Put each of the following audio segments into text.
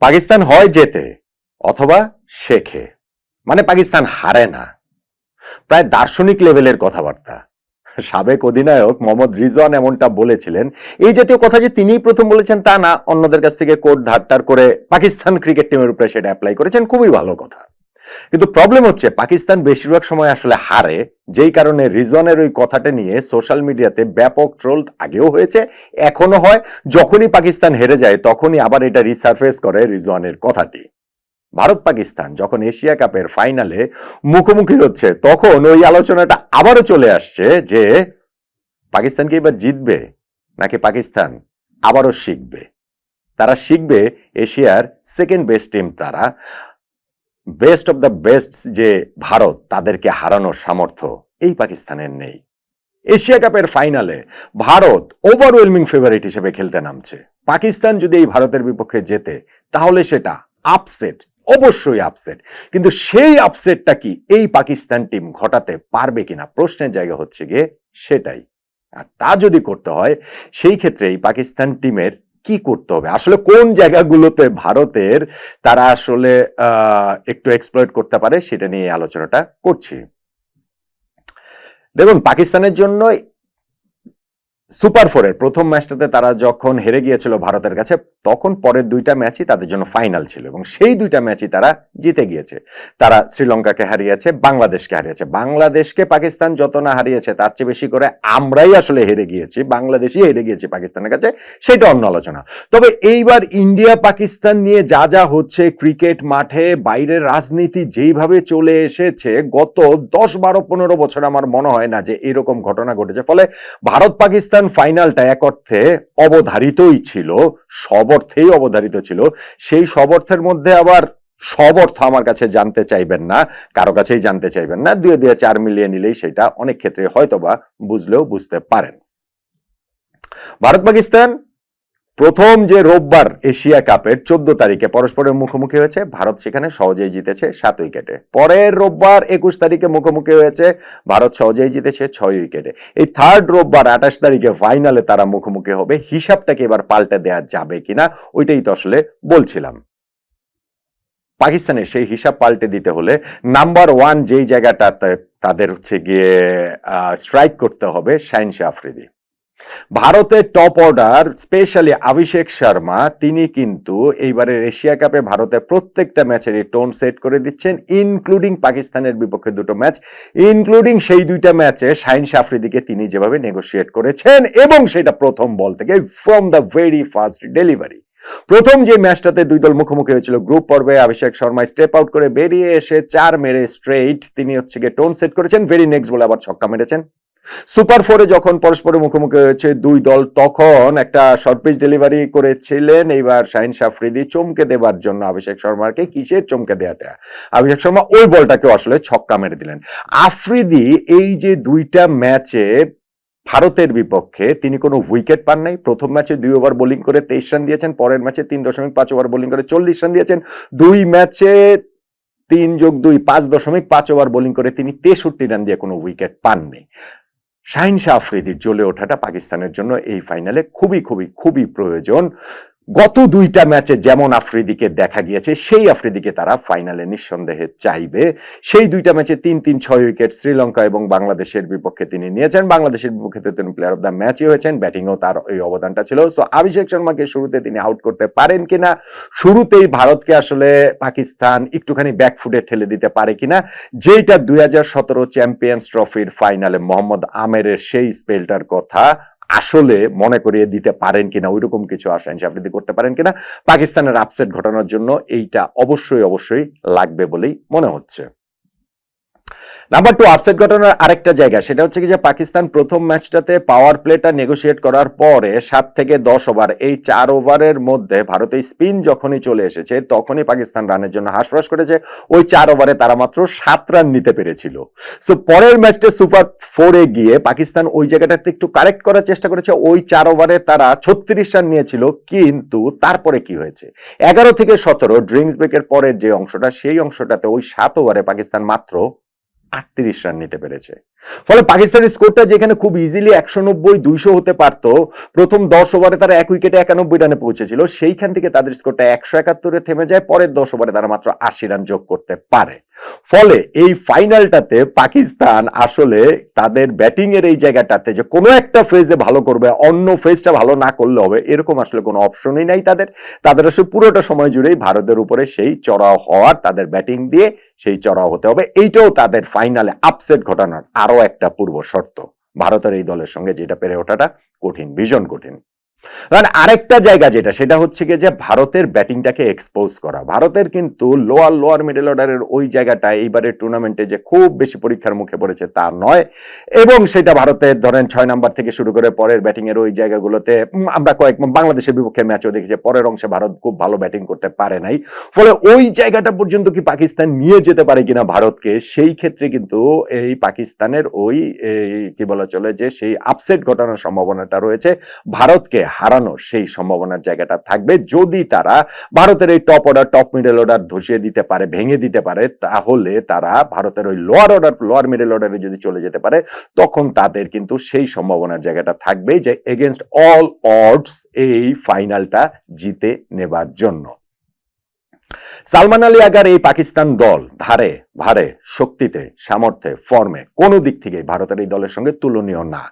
পাকিস্তান হয় জেতে অথবা শেখে। মানে পাকিস্তান হারে না। প্রায় দার্শনিক লেভেলের কথাবার্তা। সাবেক অধিনায়ক মোহাম্মদ রিজওয়ান এমনটা বলেছিলেন, এই জাতীয় কথা যে তিনিই প্রথম বলেছেন তা না, অন্যদের কাছ থেকে কোর্ট ধারটার করে পাকিস্তান ক্রিকেট টিমের উপরে সেটা অ্যাপ্লাই করেছেন, খুবই ভালো কথা। কিন্তু প্রবলেম হচ্ছে, পাকিস্তান বেশিরভাগ সময় আসলে হারে। যেই কারণে রিজওয়ানের ওই কথাটা নিয়ে সোশ্যাল মিডিয়াতে ব্যাপক ট্রোল আগেও হয়েছে এখনও হয়। যখনই পাকিস্তান হেরে যায়, তখনই আবার এটা রিসার্ফেস করে রিজওয়ানের কথাটি। ভারত পাকিস্তান যখন এশিয়া কাপের ফাইনালে মুখোমুখি হচ্ছে, তখন ওই আলোচনাটা আবারও চলে আসছে যে পাকিস্তান কি এবার জিতবে, নাকি পাকিস্তান আবারও শিখবে? তারা শিখবে এশিয়ার সেকেন্ড বেস্ট টিম তারা। বেস্ট অফ দ্য বেস্ট যে ভারত, তাদেরকে হারানোর সামর্থ্য এই পাকিস্তানের নেই। এশিয়া কাপের ফাইনালে ভারত ওভারওয়েলমিং ফেভারিট হিসেবে খেলতে নামছে। পাকিস্তান যদি এই ভারতের বিপক্ষে জেতে, তাহলে সেটা আপসেট অবশ্যই আপসেট কিন্তু সেই আপসেটটা কি এই পাকিস্তান টিম ঘটাতে পারবে কিনা, প্রশ্নের জায়গা হচ্ছে গিয়ে সেটাই। আর তা যদি করতে হয়, সেই ক্ষেত্রে এই পাকিস্তান টিমের কি করতে হবে? আসলে কোন জায়গাগুলোতে ভারতের তারা আসলে একটু এক্সপ্লয়েট করতে পারে সেটা নিয়ে আলোচনাটা করছি। দেখুন, পাকিস্তানের জন্য সুপার ফোরের প্রথম ম্যাচটাতে তারা যখন হেরে গিয়েছিল ভারতের কাছে, তখন পরের দুইটা ম্যাচই তাদের জন্য ফাইনাল ছিল এবং সেই দুইটা ম্যাচই তারা জিতে গিয়েছে। তারা শ্রীলঙ্কাকে হারিয়েছে, বাংলাদেশকে হারিয়েছে। বাংলাদেশকে পাকিস্তান যত না হারিয়েছে, তার চেয়ে বেশি করে আমরাই আসলে হেরে গিয়েছি, বাংলাদেশই হেরে গিয়েছি পাকিস্তানের কাছে, সেটা অন্য আলোচনা। তবে এইবার ইন্ডিয়া পাকিস্তান নিয়ে যা যা হচ্ছে ক্রিকেট মাঠে, বাইরের রাজনীতি যেইভাবে চলে এসেছে, গত দশ বারো পনেরো বছর আমার মনে হয় না যে এরকম ঘটনা ঘটেছে। ফলে ভারত পাকিস্তান ফাইনালটা এক অর্থে অবধারিতই ছিল সব অর্থেই অবধারিত ছিল। সেই সব অর্থের মধ্যে আবার সব অর্থ আমার কাছে জানতে চাইবেন না, কারও কাছেই জানতে চাইবেন না। দুয়ে দুয়ে চার মিলিয়ে নিলেই সেটা অনেক ক্ষেত্রে হয়তোবা বুঝলেও বুঝতে পারেন। ভারত পাকিস্তান প্রথম যে রোববার এশিয়া কাপের চোদ্দ তারিখে পরস্পরের মুখোমুখি হয়েছে, ভারত সেখানে সহজেই জিতেছে সাত উইকেটে। পরের রোববার একুশ তারিখে মুখোমুখি হয়েছে, ভারত সহজেই জিতেছে ছয় উইকেটে। এই থার্ড রোববার আঠাশ তারিখে ফাইনালে তারা মুখোমুখি হবে, হিসাবটাকে এবার পাল্টে দেওয়া যাবে কিনা, ওইটাই তো আসলে বলছিলাম। পাকিস্তানের সেই হিসাব পাল্টে দিতে হলে নাম্বার ওয়ান যেই জায়গাটাতে তাদের হচ্ছে গিয়ে স্ট্রাইক করতে হবে শাহ আফ্রিদি। ভারতের top order specially Abhishek Sharma তিনি কিন্তু এইবারের এশিয়া কাপে ভারতের প্রত্যেকটা ম্যাচেরই টোন সেট করে দিচ্ছেন ইনক্লুডিং পাকিস্তানের বিপক্ষে দুটো ম্যাচ ইনক্লুডিং সেই দুইটা ম্যাচে শাহিন শাফরিদিকে তিনি যেভাবে নেগোশিয়েট করেছেন, এবং সেটা প্রথম বল থেকে from the very first delivery প্রথম যে ম্যাচটাতে দুই দল মুখোমুখি হয়েছিল গ্রুপ পর্বে অভিষেক শর্মা স্টেপ আউট করে বেরিয়ে এসে চার মেরে স্ট্রেইট তিনি হচ্ছে গিয়ে টোন সেট করেছেন ভেরি নেক্সট বলে আবার ছক্কা মেরেছেন। সুপার ফোরে যখন পরস্পরের মুখোমুখি হয়েছে দুই দল, তখন একটা শর্ট ডেলিভারি করেছিলেন এইবার শাহিন শাফরিদি চমকে দেবার জন্য অভিষেক শর্মাকে। কিসের চমকে দেওয়াটা অভিষেক শর্মা ওই বলটাকে আসলে ছক্কা মেরে দিলেন। আফ্রিদি এই যে দুইটা ম্যাচে ভারতের বিপক্ষে তিনি কোনো উইকেট পান নাই। প্রথম ম্যাচে দুই ওভার বোলিং করে তেইশ রান দিয়েছেন, পরের ম্যাচে তিন দশমিক পাঁচ ওভার বোলিং করে চল্লিশ রান দিয়েছেন। দুই ম্যাচে তিন যোগ দুই পাঁচ দশমিক পাঁচ ওভার বোলিং করে তিনি তেষট্টি রান দিয়ে কোনো উইকেট পাননি। শাহিন শাহ আফ্রিদির জ্বলে ওঠাটা পাকিস্তানের জন্য এই ফাইনালে খুবই খুবই খুবই প্রয়োজন। গত দুইটা ম্যাচে যেমন আফ্রিদিকে দেখা গিয়েছে, সেই আফ্রিদিকে তারা ফাইনালে নিঃসন্দেহে চাইবে। সেই দুইটা ম্যাচে তিন তিন ছয় উইকেট শ্রীলঙ্কা এবং বাংলাদেশের বিপক্ষে তিনি নিয়েছেন। বাংলাদেশের বিপক্ষে তিনি প্লেয়ার অফ দ্য ম্যাচই হয়েছেন ব্যাটিংও তার ওই অবদানটা ছিল। সো অভিষেক শর্মাকে শুরুতে তিনি আউট করতে পারেন কিনা? শুরুতেই ভারতকে আসলে পাকিস্তান একটুখানি ব্যাকফুটে ঠেলে দিতে পারে কিনা? যেটা দুই হাজার সতেরো চ্যাম্পিয়ন্স ট্রফির ফাইনালে মোহাম্মদ আমেরের সেই স্পেলটার কথা। আসলে মনে করিয়ে দিতে পারেন কিনা, ওইরকম কিছু আশা আপনি করতে পারেন কিনা, পাকিস্তানের আপসেট ঘটানোর জন্য এইটা অবশ্যই অবশ্যই লাগবে বলেই মনে হচ্ছে। নাম্বার টু আপসেট ঘটনার আরেকটা জায়গা। সেটা হচ্ছে কি যে পাকিস্তান প্রথম ম্যাচটাতে পাওয়ার প্লেটা নেগোশিয়েট করার পরে সাত থেকে দশ ওভার এই চার ওভারের মধ্যে ভারতে স্পিন যখনই চলে এসেছে, তখনই পাকিস্তান রানের জন্য হাঁসফাঁস করেছে। ওই চার ওভারে তারা মাত্র সাত রান নিতে পেরেছিল। সো পরের ম্যাচটা সুপার ফোরে গিয়ে পাকিস্তান ওই জায়গাটাতে একটু কারেক্ট করার চেষ্টা করেছে। ওই চার ওভারে তারা ছত্রিশ রান নিয়েছিল, কিন্তু তারপরে কি হয়েছে? এগারো থেকে সতেরো ড্রিঙ্কস ব্রেকের পরের যে অংশটা, সেই অংশটাতে ওই সাত ওভারে পাকিস্তান মাত্র আটত্রিশ রান নিতে পেরেছে। ফলে পাকিস্তানের স্কোরটা যেখানে খুব ইজিলি একশো নব্বই, দুইশো হতে পারত, প্রথম দশ ওভারে তারা এক উইকেটে একানব্বই রানে পৌঁছেছিল, সেইখান থেকে তাদের স্কোরটা একশো একাত্তরে থেমে যায়, পরের দশ ওভারে তারা মাত্র আশি রান যোগ করতে পারে। ফলে এই ফাইনালটাতে পাকিস্তান আসলে তাদের ব্যাটিং এর এই জায়গাটাতে যে কোনো একটা ফেজে ভালো করবে, অন্য ফেজটা ভালো না করলে হবে, এরকম আসলে কোনো অপশনই নাই তাদের। তাদের আসলে পুরোটা সময় জুড়েই ভারতের উপরে সেই চড়াও হওয়ার, তাদের ব্যাটিং দিয়ে সেই চড়াও হতে হবে। এইটাও তাদের ফাইনালে আপসেট ঘটানোর আরও একটা পূর্ব শর্ত ভারতের এই দলের সঙ্গে যেটা পেরে ওঠাটা কঠিন, ভীষণ কঠিন। কারণ আরেকটা জায়গা যেটা, সেটা হচ্ছে কি যে ভারতের ব্যাটিংটাকে এক্সপোজ করা। ভারতের কিন্তু লোয়ার লোয়ার মিডল অর্ডারের ওই জায়গাটা এইবারের টুর্নামেন্টে যে খুব বেশি পরীক্ষার মুখে পড়েছে তা নয়। এবং সেটা ভারতের ধরেন ছয় নাম্বার থেকে শুরু করে পরের ব্যাটিং এর ওই জায়গাগুলোতে আমরা কয়েক, বাংলাদেশের বিপক্ষে ম্যাচও দেখেছি, পরের অংশে ভারত খুব ভালো ব্যাটিং করতে পারে নাই। ফলে ওই জায়গাটা পর্যন্ত কি পাকিস্তান নিয়ে যেতে পারে কিনা ভারতকে, সেই ক্ষেত্রে কিন্তু এই পাকিস্তানের ওই কি বলা চলে যে সেই আপসেট ঘটানোর সম্ভাবনাটা রয়েছে। ভারতকে হারানোর সেই সম্ভাবনার জায়গাটা থাকবে। যদি তারা ভারতের এই top order top middle order ধসিয়ে দিতে পারে, ভেঙে দিতে পারে, তাহলে তারা ভারতের ওই লোয়ার অর্ডার লোয়ার মিডল অর্ডারে যদি চলে যেতে পারে, তখন তাদের কিন্তু সেই সম্ভাবনার জায়গাটা থাকবে যে এগেনস্ট অল অডস এই ফাইনালটা জিতে নেবার জন্য। সালমান আলী আগার এই পাকিস্তান দল ধারে, ভারে, শক্তিতে, সামর্থ্যে ফর্মে কোনো দিক থেকে ভারতের এই দলের সঙ্গে তুলনীয় না।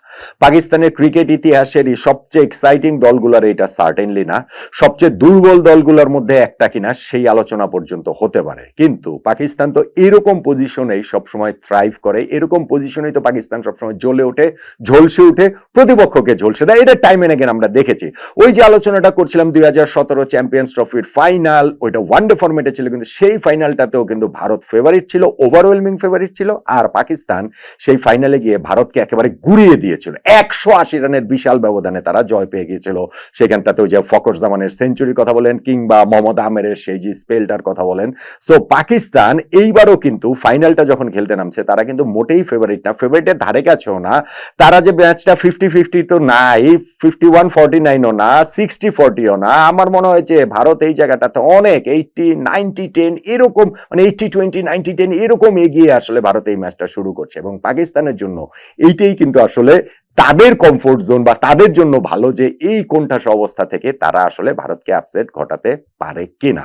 পাকিস্তানের ক্রিকেট ইতিহাসের এই সবচেয়ে এক্সাইটিং দলগুলোর এটা সার্টেনলি না। সবচেয়ে দুর্বল দলগুলোর মধ্যে একটা কিনা সেই আলোচনা পর্যন্ত হতে পারে। কিন্তু পাকিস্তান তো এরকম পজিশনেই সবসময় থ্রাইভ করে, এরকম পজিশনেই তো পাকিস্তান সবসময় জ্বলে ওঠে, ঝলসে উঠে প্রতিপক্ষকে ঝলসে দেয়। এটা টাইম এনে আমরা দেখেছি। ওই যে আলোচনাটা করছিলাম দুই হাজার সতেরো চ্যাম্পিয়ন্স ট্রফির ফাইনাল ওইটা ওয়ানডে ফর্মেটে ছিল, কিন্তু সেই ফাইনালটাতেও কিন্তু ভারত ফেভারিট ছিল ওভারওয়েলমিং ফেভারিট ছিল, আর পাকিস্তান সেই ফাইনালে গিয়ে ভারতকে একেবারে গুড়িয়ে দিয়েছিল। একশো আশি রানের বিশাল ব্যবধানে তারা জয় পেয়ে গিয়েছিল। সেখানটাতেও যে ফকর জামানের সেঞ্চুরির কথা বলেন, কিংবা মোহাম্মদ আমেরের সেই যে স্পেলটার কথা বলেন। সো পাকিস্তান এইবারও কিন্তু ফাইনালটা যখন খেলতে নামছে, তারা কিন্তু মোটেই ফেভারিট না। ফেভারিটের ধারে কাছেও না। তারা যে ম্যাচটা ফিফটি ফিফটি তো নাই ফিফটি ওয়ান ফর্টি নাইনও না সিক্সটি ফর্টিও না। আমার মনে হয় যে ভারত এই জায়গাটাতে অনেক এইটটি নাইনটি টেন এরকম মানে এইটটি টোয়েন্টি নাইনটি টেন এরকম এগিয়ে আসলে ভারত এই ম্যাচটা শুরু করছে। এবং পাকিস্তানের জন্য এইটাই কিন্তু আসলে তাদের কমফোর্ট জোন বা তাদের জন্য ভালো যে এই কোনঠাস অবস্থা থেকে তারা আসলে ভারতকে আপসেট ঘটাতে পারে কিনা।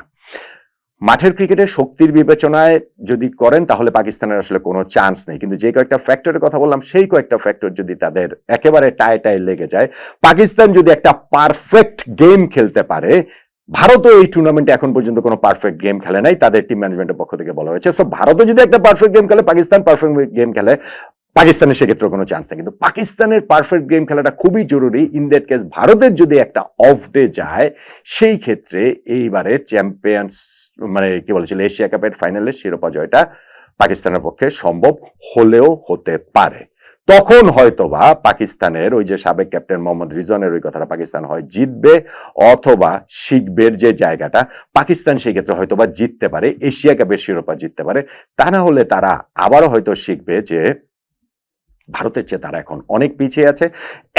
মাঠের ক্রিকেটের শক্তির বিবেচনায় যদি করেন, তাহলে পাকিস্তানের আসলে কোনো চান্স নেই। কিন্তু যে কয়েকটা ফ্যাক্টরের কথা বললাম, সেই কয়েকটা ফ্যাক্টর যদি তাদের একেবারে টায় টায় লেগে যায়, পাকিস্তান যদি একটা পারফেক্ট গেম খেলতে পারে ভারতও এই টুর্নামেন্টে এখন পর্যন্ত কোনো পারফেক্ট গেম খেলে নাই, তাদের টিম ম্যানেজমেন্টের পক্ষ থেকে বলা হয়েছে। সো ভারতও যদি একটা পারফেক্ট গেম খেলে, পাকিস্তান পারফেক্ট গেম খেলে, পাকিস্তানের সেক্ষেত্রে কোনো চান্স নেই। কিন্তু পাকিস্তানের পারফেক্ট গেম খেলাটা খুবই জরুরি। ইন দ্যাট কেস ভারতের যদি একটা অফ ডে যায়, সেই ক্ষেত্রে এইবারের চ্যাম্পিয়ন্স মানে কি বলেছিল, এশিয়া কাপের ফাইনালের শিরোপা জয়টা পাকিস্তানের পক্ষে সম্ভব হলেও হতে পারে। তখন হয়তোবা পাকিস্তানের ওই যে সাবেক ক্যাপ্টেন মোহাম্মদ রিজনের ওই কথাটা পাকিস্তান হয় জিতবে অথবা শিখবের যে জায়গাটা, পাকিস্তান সেই ক্ষেত্রে হয়তোবা জিততে পারে, এশিয়া কাপের শিরোপা জিততে পারে। তা না হলে তারা আবারও হয়তো শিখবে যে ভারতের চেয়ে তারা এখন অনেক পিছিয়ে আছে।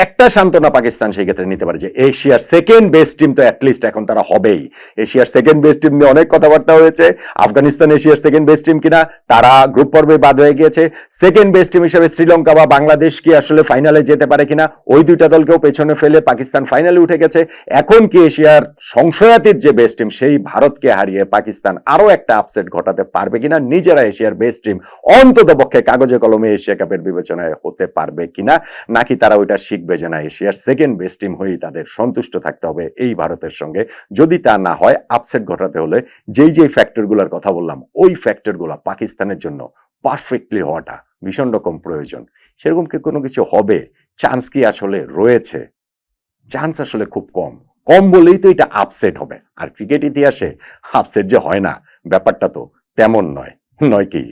একটা সান্ত্বনা পাকিস্তান সেই ক্ষেত্রে নিতে পারে যে এশিয়ার সেকেন্ড বেস্ট টিম তো অ্যাটলিস্ট এখন তারা হবেই। এশিয়ার সেকেন্ড বেস্ট টিম নিয়ে অনেক কথাবার্তা হয়েছে। আফগানিস্তান এশিয়ার সেকেন্ড বেস্ট টিম কিনা, তারা গ্রুপ পর্বে বাদ হয়ে গিয়েছে। সেকেন্ড বেস্ট টিম হিসেবে শ্রীলঙ্কা বা বাংলাদেশ কি আসলে ফাইনালে যেতে পারে কিনা, ওই দুইটা দলকেও পেছনে ফেলে পাকিস্তান ফাইনালে উঠে গেছে। এখন কি এশিয়ার সংশয়াতীত যে বেস্ট টিম সেই ভারতকে হারিয়ে পাকিস্তান আরও একটা আপসেট ঘটাতে পারবে কিনা, নিজেরা এশিয়ার বেস্ট টিম অন্তত পক্ষে কাগজে কলমে এশিয়া কাপের বিবেচনায় হতে পারবে কিনা, নাকি তারা ওইটা শিখবে যে না, এশিয়ার সেকেন্ড বেস্ট টিম হয়েই তাদের সন্তুষ্ট থাকতে হবে এই ভারতের সঙ্গে। যদি তা না হয় আপসেট ঘটাতে হলে যেই যেই ফ্যাক্টরগুলোর কথা বললাম, ওই ফ্যাক্টরগুলো পাকিস্তানের জন্য পারফেক্টলি হওয়াটা ভীষণ রকম প্রয়োজন। সেরকম কি কোনো কিছু হবে? চান্স কি আসলে রয়েছে? চান্স আসলে খুব কম। কম বলেই তো এটা আপসেট হবে। আর ক্রিকেট ইতিহাসে আপসেট যে হয় না, ব্যাপারটা তো তেমন নয়। নয় কি?